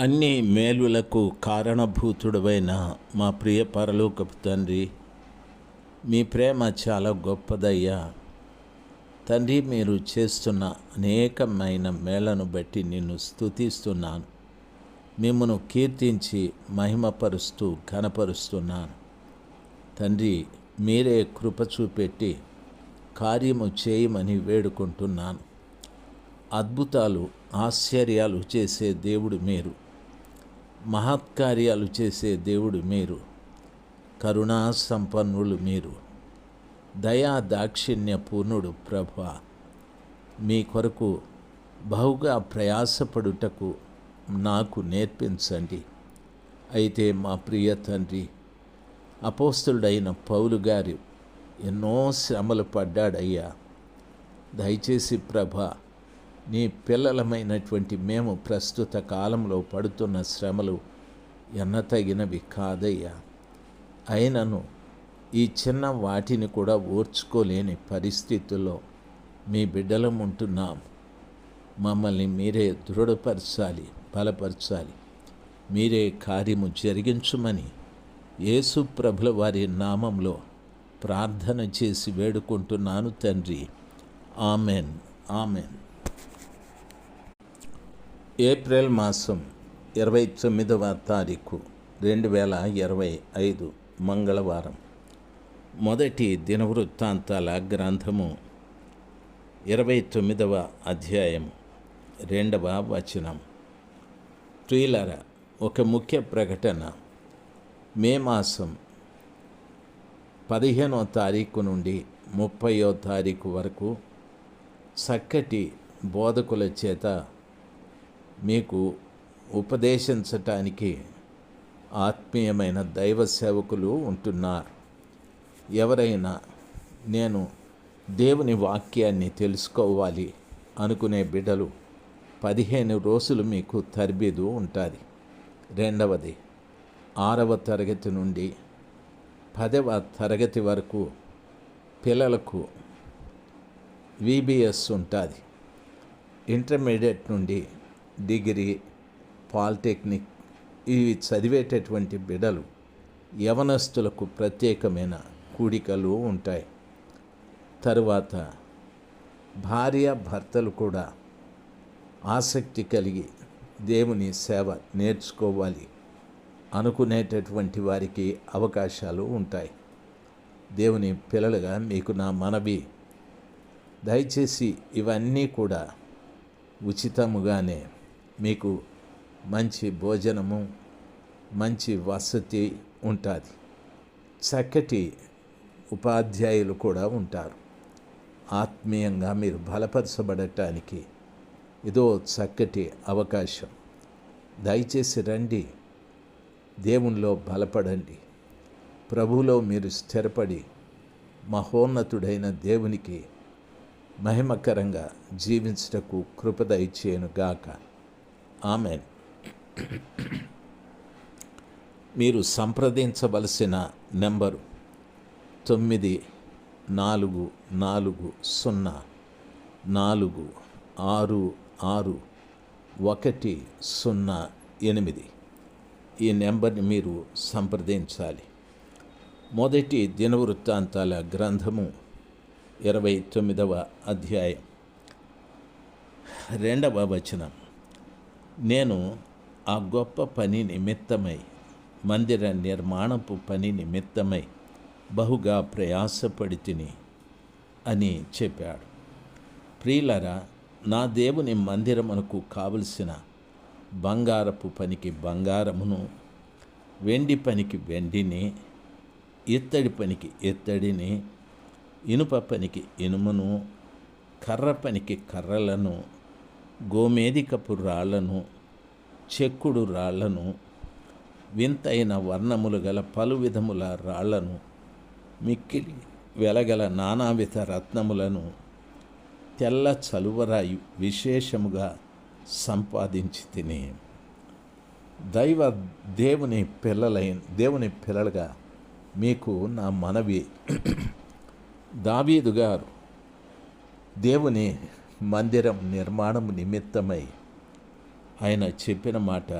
అన్ని మేలులకు కారణభూతుడవైన మా ప్రియ పరలోకపు తండ్రి మీ ప్రేమ చాలా గొప్పదయ్యా. తండ్రి మీరు చేస్తున్న అనేకమైన మేళను బట్టి నిన్ను స్థుతిస్తున్నాను మిమ్మను కీర్తించి మహిమపరుస్తూ ఘనపరుస్తున్నాను. తండ్రి మీరే కృప చూపెట్టి కార్యము చేయమని వేడుకుంటున్నాను. అద్భుతాలు ఆశ్చర్యాలు చేసే దేవుడు మీరు. మహత్కార్యాలు చేసే దేవుడు మీరు. కరుణా సంపన్నులు మీరు. దయా దాక్షిణ్య పూర్ణుడు ప్రభ. మీ కొరకు బహుగా ప్రయాసపడుటకు నాకు నేర్పించండి. అయితే మా ప్రియ తండ్రి అపోస్తుడైన పౌలు గారి ఎన్నో శ్రమలు పడ్డాడయ్యా. దయచేసి ప్రభ నీ పిల్లలమైనటువంటి మేము ప్రస్తుత కాలంలో పడుతున్న శ్రమలు ఎన్నతగినవి కాదయ్యా. అయినను ఈ చిన్న వాటిని కూడా ఓర్చుకోలేని పరిస్థితుల్లో మీ బిడ్డలం ఉంటున్నాం. మమ్మల్ని మీరే దృఢపరచాలి బలపరచాలి. మీరే కార్యము జరిగించుమని యేసు ప్రభుల వారి నామంలో ప్రార్థన చేసి వేడుకుంటున్నాను తండ్రి. ఆమెన్. ఆమెన్. ఏప్రిల్ మాసం ఇరవై తొమ్మిదవ తారీఖు రెండు వేల ఇరవై ఐదు మంగళవారం. మొదటి దినవృత్తాంతాల గ్రంథము ఇరవై తొమ్మిదవ అధ్యాయం రెండవ వచనం. ప్రియులర ఒక ముఖ్య ప్రకటన. మే మాసం పదిహేనో తారీఖు నుండి ముప్పయో తారీఖు వరకు చక్కటి బోధకుల చేత మీకు ఉపదేశించటానికి ఆత్మీయమైన దైవ సేవకులు ఉంటున్నారు. ఎవరైనా నేను దేవుని వాక్యాన్ని తెలుసుకోవాలి అనుకునే బిడ్డలు పదిహేను రోజులు మీకు తరబీదు ఉంటుంది. రెండవది ఆరవ తరగతి నుండి పదవ తరగతి వరకు పిల్లలకు విబిఎస్ ఉంటుంది. ఇంటర్మీడియట్ నుండి డిగ్రీ పాలిటెక్నిక్ ఇవి చదివేటటువంటి బిడలు యవనస్తులకు ప్రత్యేకమైన కూడికలు ఉంటాయి. తరువాత భార్య భర్తలు కూడా ఆసక్తి కలిగి దేవుని సేవ నేర్చుకోవాలి అనుకునేటటువంటి వారికి అవకాశాలు ఉంటాయి. దేవుని పిల్లలుగా మీకు నా మనవి. దయచేసి ఇవన్నీ కూడా ఉచితముగానే మీకు మంచి భోజనము మంచి వసతి ఉంటుంది. చక్కటి ఉపాధ్యాయులు కూడా ఉంటారు. ఆత్మీయంగా మీరు బలపరచబడటానికి ఇదో చక్కటి అవకాశం. దయచేసి రండి. దేవునిలో బలపడండి. ప్రభువులో మీరు స్థిరపడి మహోన్నతుడైన దేవునికి మహిమకరంగా జీవించటకు కృపద ఇచ్చేను గాక ఆమెన్. మీరు సంప్రదించవలసిన నెంబరు తొమ్మిది నాలుగు నాలుగు సున్నా నాలుగు ఆరు ఆరు ఒకటి సున్నా ఎనిమిది. ఈ నెంబర్ని మీరు సంప్రదించాలి. మొదటి దినవృత్తాంతాల గ్రంథము ఇరవై తొమ్మిదవ అధ్యాయం. రెండవ వచనం. నేను ఆ గొప్ప పని నిమిత్తమై మందిర నిర్మాణపు పని నిమిత్తమై బహుగా ప్రయాసపడి తిని అని చెప్పాడు. ప్రియులరా నా దేవుని మందిరమునకు కావలసిన బంగారపు పనికి బంగారమును వెండి పనికి వెండిని ఇత్తడి పనికి ఇత్తడిని ఇనుప పనికి ఇనుమును కర్ర పనికి కర్రలను గోమేధికపు రాళ్ళను చెక్కుడు రాళ్ళను వింతైన వర్ణములు గల పలు విధముల రాళ్ళను మిక్కిలి వెలగల నానావిధ రత్నములను తెల్ల చలువరాయి విశేషముగా సంపాదించి తిని దైవ దేవుని పిల్లలైన దేవుని పిల్లలుగా మీకు నా మనవి. దావీదు గారు దేవుని మందిరం నిర్మాణం నిమిత్తమై ఆయన చెప్పిన మాట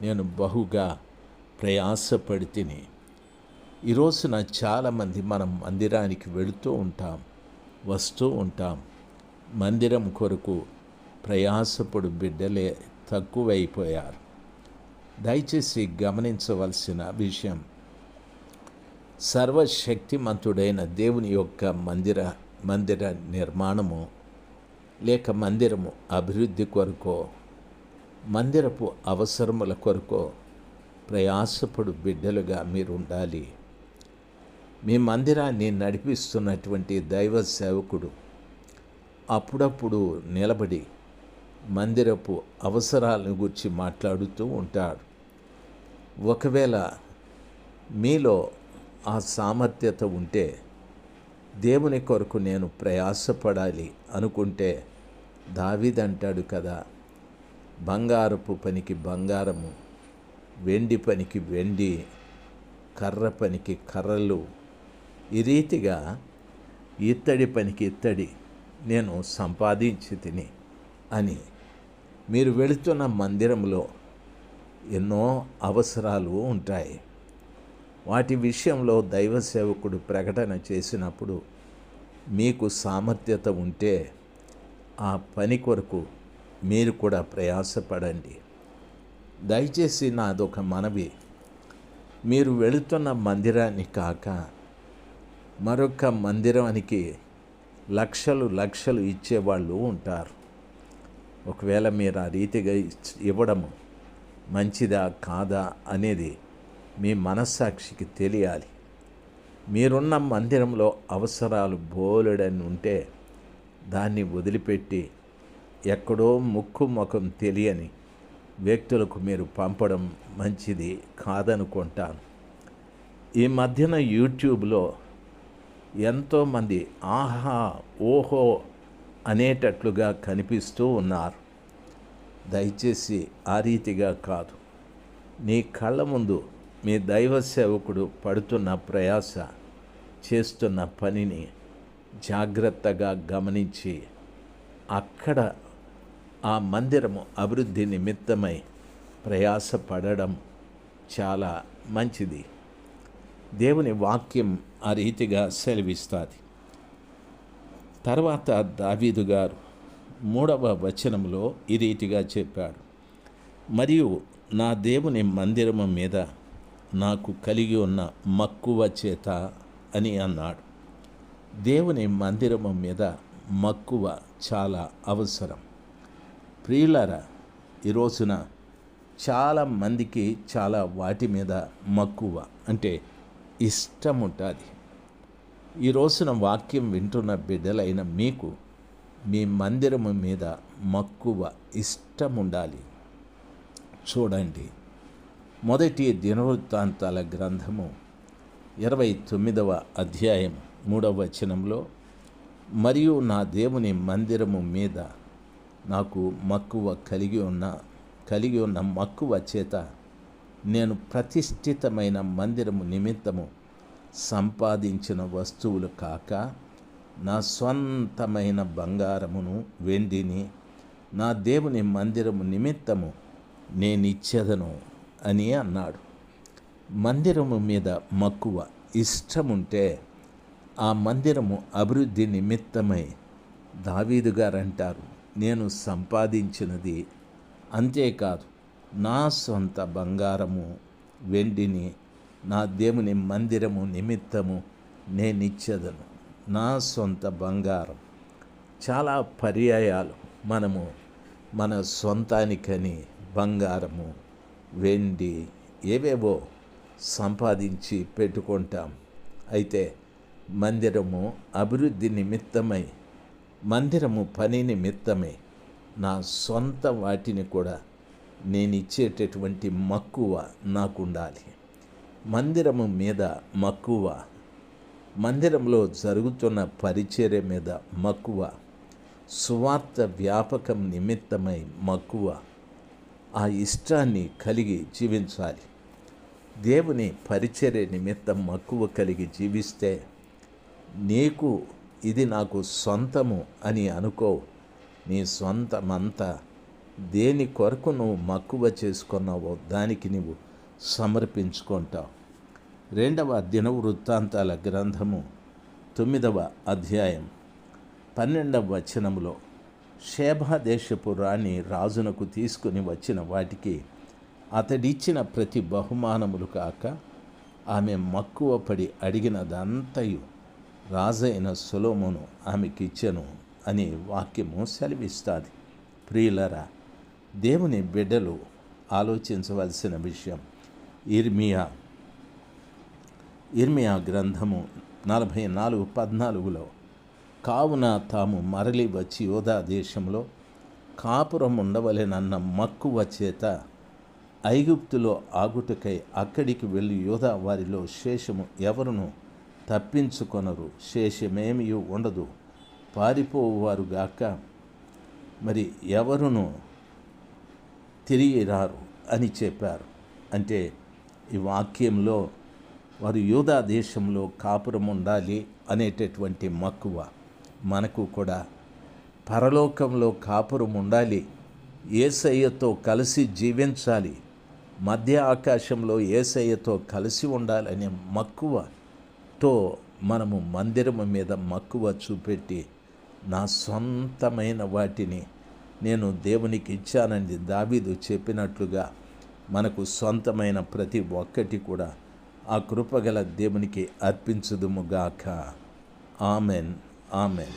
నేను బహుగా ప్రయాసపడి తిని ఈరోజున చాలామంది మనం మందిరానికి వెళుతూ ఉంటాం వస్తూ ఉంటాం. మందిరం కొరకు ప్రయాసపడు బిడ్డలే తక్కువైపోయారు. దయచేసి గమనించవలసిన విషయం సర్వశక్తిమంతుడైన దేవుని యొక్క మందిర మందిర నిర్మాణము లేక మందిరము అభివృద్ధి కొరకో మందిరపు అవసరముల కొరకు ప్రయాసపడు బిడ్డలుగా మీరు ఉండాలి మీ మందిరాన్ని నడిపిస్తున్నటువంటి దైవ సేవకుడు అప్పుడప్పుడు నిలబడి మందిరపు అవసరాలను గురించి మాట్లాడుతూ ఉంటాడు. ఒకవేళ మీలో ఆ సామర్థ్యత ఉంటే దేవుని కొరకు నేను ప్రయాసపడాలి అనుకుంటే దావిదంటాడు కదా బంగారపు పనికి బంగారము వెండి పనికి వెండి కర్ర పనికి కర్రలు. ఈ రీతిగా ఇత్తడి పనికి ఇత్తడి నేను సంపాదించి తిని అని మీరు వెళుతున్న మందిరంలో ఎన్నో అవసరాలు ఉంటాయి. వాటి విషయంలో దైవ సేవకుడు ప్రకటన చేసినప్పుడు మీకు సామర్థ్యత ఉంటే ఆ పని కొరకు మీరు కూడా ప్రయాసపడండి. దయచేసి నాదొక మనవి. మీరు వెళుతున్న మందిరాన్ని కాక మరొక మందిరానికి లక్షలు లక్షలు ఇచ్చేవాళ్ళు ఉంటారు. ఒకవేళ మీరు ఆ రీతిగా ఇచ్- ఇవ్వడము మంచిదా కాదా అనేది మీ మనస్సాక్షికి తెలియాలి. మీరున్న మందిరంలో అవసరాలు బోలెడని ఉంటే దాన్ని వదిలిపెట్టి ఎక్కడో ముక్కు ముఖం తెలియని వ్యక్తులకు మీరు పంపడం మంచిది కాదనుకుంటాను. ఈ మధ్యన యూట్యూబ్లో ఎంతోమంది ఆహా ఓహో అనేటట్లుగా కనిపిస్తూ ఉన్నారు. దయచేసి ఆ రీతిగా కాదు. నీ కళ్ళ ముందు మీ దైవ సేవకుడు పడుతున్న ప్రయాస చేస్తున్న పనిని జాగ్రత్తగా గమనించి అక్కడ ఆ మందిరము అభివృద్ధి నిమిత్తమై ప్రయాసపడడం చాలా మంచిది. దేవుని వాక్యం ఆ రీతిగా సెలవిస్తుంది. తర్వాత దావీదు గారు మూడవ వచనంలో ఈ రీతిగా చెప్పాడు. మరియు నా దేవుని మందిరము మీద నాకు కలిగి ఉన్న మక్కువ చేత అని అన్నాడు. దేవుని మందిరము మీద మక్కువ చాలా అవసరం. ప్రియులారా ఈ రోజున చాలా మందికి చాలా వాటి మీద మక్కువ అంటే ఇష్టం ఉంటుంది. ఈ రోజున వాక్యం వింటున్న బిడ్డలైన మీకు మీ మందిరము మీద మక్కువ ఇష్టం ఉండాలి. చూడండి మొదటి దినవృత్తాంతాల గ్రంథము ఇరవై తొమ్మిదవ అధ్యాయం మూడవ వచనంలో మరియు నా దేవుని మందిరము మీద నాకు మక్కువ కలిగి ఉన్న కలిగి ఉన్న మక్కువ చేత నేను ప్రతిష్ఠితమైన మందిరము నిమిత్తము సంపాదించిన వస్తువులు కాక నా స్వంతమైన బంగారమును వెండిని నా దేవుని మందిరము నిమిత్తము నేనిచ్చేదను అని అన్నాడు. మందిరము మీద మక్కువ ఇష్టముంటే ఆ మందిరము అభివృద్ధి నిమిత్తమై దావీదు అంటారు నేను సంపాదించినది అంతేకాదు నా సొంత బంగారము వెండిని నా దేవుని మందిరము నిమిత్తము నేనిచ్చేదను. నా సొంత బంగారం. చాలా పర్యాయాలు మనము మన సొంతానికని బంగారము వెండి ఏవేవో సంపాదించి పెట్టుకుంటాం. అయితే మందిరము అభివృద్ధి నిమిత్తమై మందిరము పని నిమిత్తమే నా సొంత వాటిని కూడా నేను ఇచ్చేటటువంటి మక్కువ నాకు ఉండాలి మందిరము మీద మక్కువ మందిరంలో జరుగుతున్న పరిచర్య మీద మక్కువ సువార్త వ్యాపకం నిమిత్తమై మక్కువ ఆ ఇష్టాన్ని కలిగి జీవించాలి. దేవుని పరిచర్య నిమిత్తం మక్కువ కలిగి జీవిస్తే నీకు ఇది నాకు సొంతము అని అనుకో. నీ సొంతమంతా దేని కొరకు నువ్వు మక్కువ చేసుకున్నావో దానికి నువ్వు సమర్పించుకుంటావు. రెండవ దిన వృత్తాంతాల గ్రంథము తొమ్మిదవ అధ్యాయం పన్నెండవ వచనములో షేబా దేశపు రాణి రాజునకు తీసుకుని వచ్చిన వాటికి అతడిచ్చిన ప్రతి బహుమానములు కాక ఆమె మక్కువ పడి అడిగినదంతయు రాజైన సులోమును ఆమెకిచ్చెను అని వాక్యము సెలవిస్తుంది. ప్రియులరా దేవుని బిడ్డలు ఆలోచించవలసిన విషయం ఇర్మియా ఇర్మియా గ్రంథము నలభై నాలుగు పద్నాలుగులో కావున తాము మరలి వచ్చి యోధా దేశంలో కాపురం ఉండవలెనన్న మక్కువ చేత ఐగుప్తులో ఆగుటకై అక్కడికి వెళ్ళి యోధా వారిలో శేషము ఎవరును తప్పించుకొనరు. శేషమేమీ ఉండదు. పారిపోవారుగాక మరి ఎవరును తిరిగి రారు అని చెప్పారు. అంటే ఈ వాక్యంలో వారు యూదా దేశంలో కాపురం ఉండాలి అనేటటువంటి మక్కువ మనకు కూడా. పరలోకంలో కాపురం ఉండాలి. ఏసయ్యతో కలిసి జీవించాలి. మధ్య ఆకాశంలో ఏసయ్యతో కలిసి ఉండాలనే మక్కువ తో మనము మందిరము మీద మక్కువ చూపెట్టి నా సొంతమైన వాటిని నేను దేవునికి ఇచ్చానని దావీదు చెప్పినట్లుగా మనకు సొంతమైన ప్రతి ఒక్కటి కూడా ఆ కృపగల దేవునికి అర్పించుదుముగాక ఆమెన్. ఆమెన్.